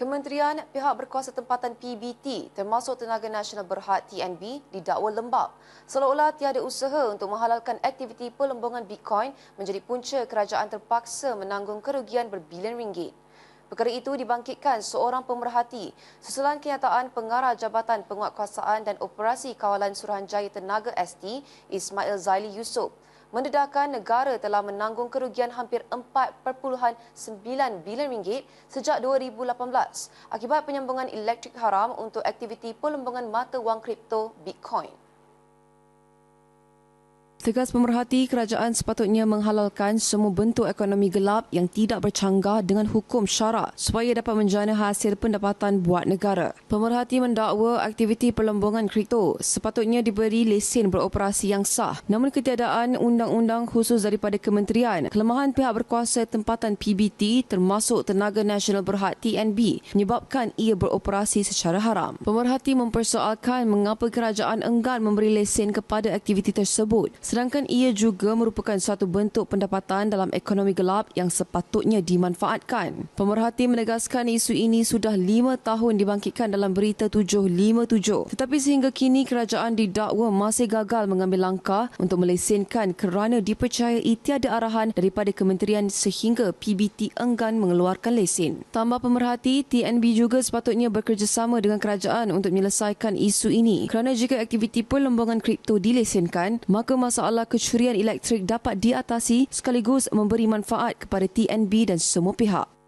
Kementerian Pihak Berkuasa Tempatan PBT termasuk Tenaga Nasional Berhad TNB didakwa lembab seolah-olah tiada usaha untuk menghalalkan aktiviti pelembungan Bitcoin menjadi punca kerajaan terpaksa menanggung kerugian berbilion ringgit. Perkara itu dibangkitkan seorang pemerhati susulan kenyataan pengarah Jabatan Penguatkuasaan dan Operasi Kawalan Suruhanjaya Tenaga ST Ismail Zaili Yusof mendedahkan negara telah menanggung kerugian hampir 4.9 bilion ringgit sejak 2018 akibat penyambungan elektrik haram untuk aktiviti pelembungan mata wang kripto Bitcoin. Tegas pemerhati kerajaan sepatutnya menghalalkan semua bentuk ekonomi gelap yang tidak bercanggah dengan hukum syarak supaya dapat menjana hasil pendapatan buat negara. Pemerhati mendakwa aktiviti perlombongan kripto sepatutnya diberi lesen beroperasi yang sah. Namun ketiadaan undang-undang khusus daripada kementerian, kelemahan pihak berkuasa tempatan PBT termasuk Tenaga Nasional Berhad TNB menyebabkan ia beroperasi secara haram. Pemerhati mempersoalkan mengapa kerajaan enggan memberi lesen kepada aktiviti tersebut sedangkan ia juga merupakan satu bentuk pendapatan dalam ekonomi gelap yang sepatutnya dimanfaatkan. Pemerhati menegaskan isu ini sudah lima tahun dibangkitkan dalam berita 757 tetapi sehingga kini kerajaan didakwa masih gagal mengambil langkah untuk melesenkan kerana dipercayai tiada arahan daripada kementerian sehingga PBT enggan mengeluarkan lesen. Tambah pemerhati, TNB juga sepatutnya bekerjasama dengan kerajaan untuk menyelesaikan isu ini kerana jika aktiviti perlombongan kripto dilesenkan maka masa masalah kecurian elektrik dapat diatasi sekaligus memberi manfaat kepada TNB dan semua pihak.